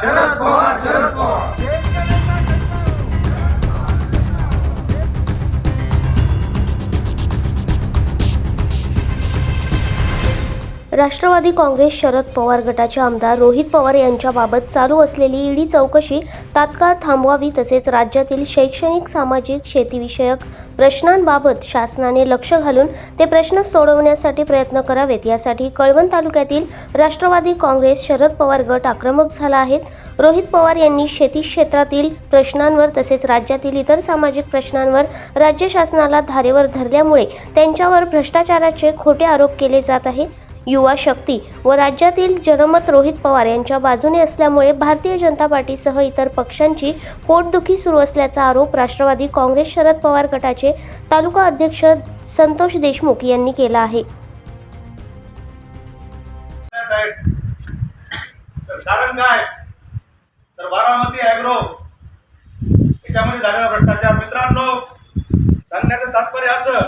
शरद पवार राष्ट्रवादी काँग्रेस शरद पवार गटाचे आमदार रोहित पवार यांच्याबाबत चालू असलेली ईडी चौकशी तात्काळ थांबवावी तसेच राज्यातील शैक्षणिक सामाजिक शेतीविषयक प्रश्नांबाबत शासनाने लक्ष घालून ते प्रश्न सोडवण्यासाठी प्रयत्न करावेत. यासाठी कळवण तालुक्यातील राष्ट्रवादी काँग्रेस शरद पवार गट आक्रमक झाला आहे. रोहित पवार यांनी शेती क्षेत्रातील प्रश्नांवर तसेच राज्यातील इतर सामाजिक प्रश्नांवर राज्य शासनाला धारेवर धरल्यामुळे त्यांच्यावर भ्रष्टाचाराचे खोटे आरोप केले जात आहे युवा शक्ती व राज्यातील जनमत रोहित पवार यांच्या बाजूने असल्यामुळे भारतीय जनता पार्टीसह इतर पक्षांची पोटदुखी सुरू असल्याचा आरोप राष्ट्रवादी काँग्रेस शरद पवार गटाचे तालुका अध्यक्ष संतोष देशमुख यांनी केला आहे. तर बारामती ॲग्रो याच्यामध्ये झालेला भ्रष्टाचार. मित्रांनो सांगण्याचं तात्पर्य असं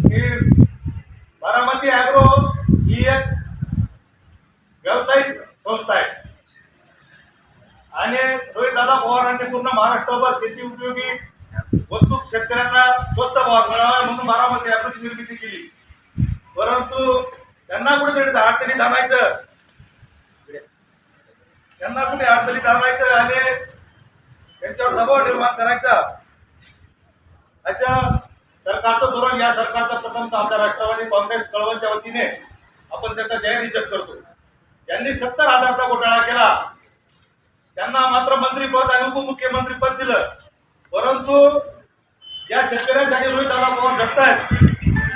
की बारामती ॲग्रो ही एक व्यावसायिक संस्था आहे आणि रोहित दादा पवारांनी पूर्ण महाराष्ट्रभर शेती उपयोगी वस्तू शेतकऱ्यांना स्वस्त भाव मिळावा म्हणून बारामती ॲग्रोची निर्मिती केली. परंतु त्यांना कुठेतरी अडचणीत आणायचं त्यांना कुठे अडचणीत आणायचं आणि त्यांच्यावर दबाव निर्माण करायचा अशा सरकारचं धोरण या सरकारचा प्रथमतः आमच्या राष्ट्रवादी काँग्रेस कळवणच्या वतीने आपण त्याचा जाहीर निषेध करतो. त्यांनी सत्तर हजारचा घोटाळा केला त्यांना मात्र मंत्रीपद आणि उपमुख्यमंत्रीपद दिलं. परंतु ज्या शेतकऱ्यांसाठी रोहित दादा पवार झटतायत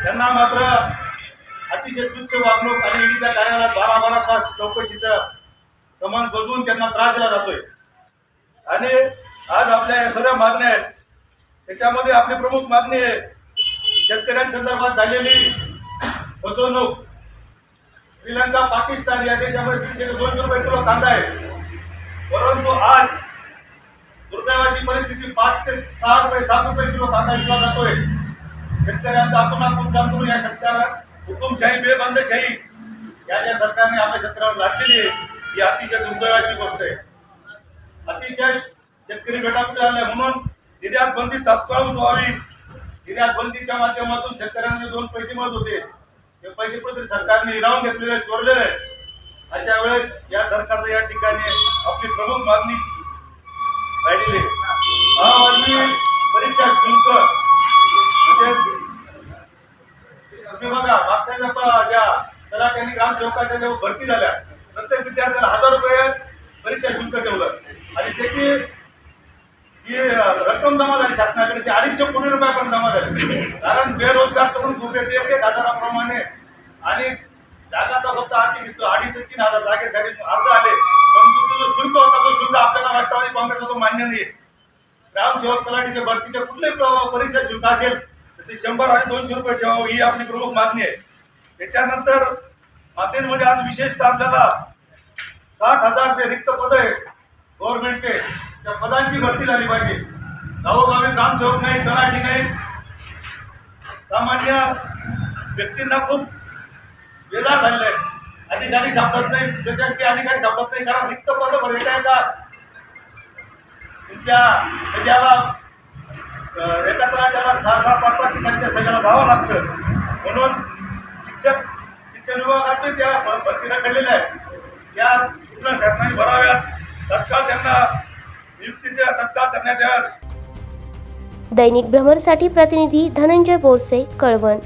त्यांना मात्र अतिशय तुच्छ वागणूक आणि ईडीच्या कार्यालयात बारा बारा तास चौकशीचं समान बजवून त्यांना त्रास दिला जातोय. आणि आज आपल्या या सर्व मागण्या आहेत. त्याच्यामध्ये आपली प्रमुख मागणी आहे. शेतकऱ्यांसंदर्भात झालेली फसवणूक. श्रीलंका पाकिस्तान या देशामध्ये तीनशे दोनशे रुपये किलो कांदा आहे. परंतु आज दुर्दैवाची परिस्थिती पाच ते सहा रुपये सात रुपये किलो कांदा विकला जातोय. शेतकऱ्यांचा आपण नुकसान करून या सरकार हुकुमशाही बेबंदशाही या ज्या सरकारने आपल्या शेतकऱ्यावर लादलेली आहे ही अतिशय दुर्दैवाची गोष्ट आहे. अतिशय शेतकरी गटाकडे आले म्हणून निर्यात बंदी तात्काळ व्हावी निर्यात बंदीच्या माध्यमातून शेतकऱ्यांना दोन पैसे मिळत होते. ते पैसे कुठेतरी सरकारने हिरावून घेतलेले चोरलेले. आहे. अशा वेळेस या सरकारचं या ठिकाणी आपली प्रमुख मागणी राहिलेली आहे. परीक्षा शुल्क म्हणजे तुम्ही बघा मागच्या ज्या तलाट्यांनी ग्रामसेवकाच्या जेव्हा भरती झाल्या प्रत्येक विद्यार्थ्याला हजार रुपये परीक्षा शुल्क ठेवलं आणि त्याची जी रक्कम जमा झाली शासनाकडे ती अडीचशे कोटी रुपयापर्यंत जमा झाली कारण बेरोजगार तरुण खूप येते एक हजाराप्रमाणे फक्त अडीच अडीच ते तीन हजार जागेसाठी अर्ज आले. परंतु तो जो शुल्क होता तो शुल्क आपल्याला राष्ट्रवादी काँग्रेसला तो मान्य नाही ग्रामसेवक तलाठीच्या भरतीच्या कुठल्याही प्रभाव परीक्षा शुल्क असेल तर ते शंभर आणि दोनशे रुपये ठेवावं ही आपली प्रमुख मागणी आहे. त्याच्यानंतर मातेमध्ये आज विशेषतः आपल्याला साठ हजार जे रिक्त पद आहे गव्हर्नमेंटचे त्या पदांची भरती झाली पाहिजे. गावोगावी ग्रामसेवक नाही तलाठी नाही सामान्य व्यक्तींना खूप बेजार झालेला आहे. अधिकारी सापडत नाही प्रशासकीय अधिकारी सापडत नाही कारण रिक्त पद भरलेले आहे का तुमच्या सगळ्याला अं, एका तलाट्याला सहा सहा पाच पाच ठिकाणच्या सगळ्याला जावं लागतं. म्हणून शिक्षक शिक्षण विभागातून त्या भरतीला भरती आहेत. त्या पूर्ण शासनाने भराव्यात. तत्काळ त्यांना नियुक्तीच्या तत्काळ करण्यात याव्यात. दैनिक भ्रमरसाठी प्रतिनिधी धनंजय बोरसे कळवण.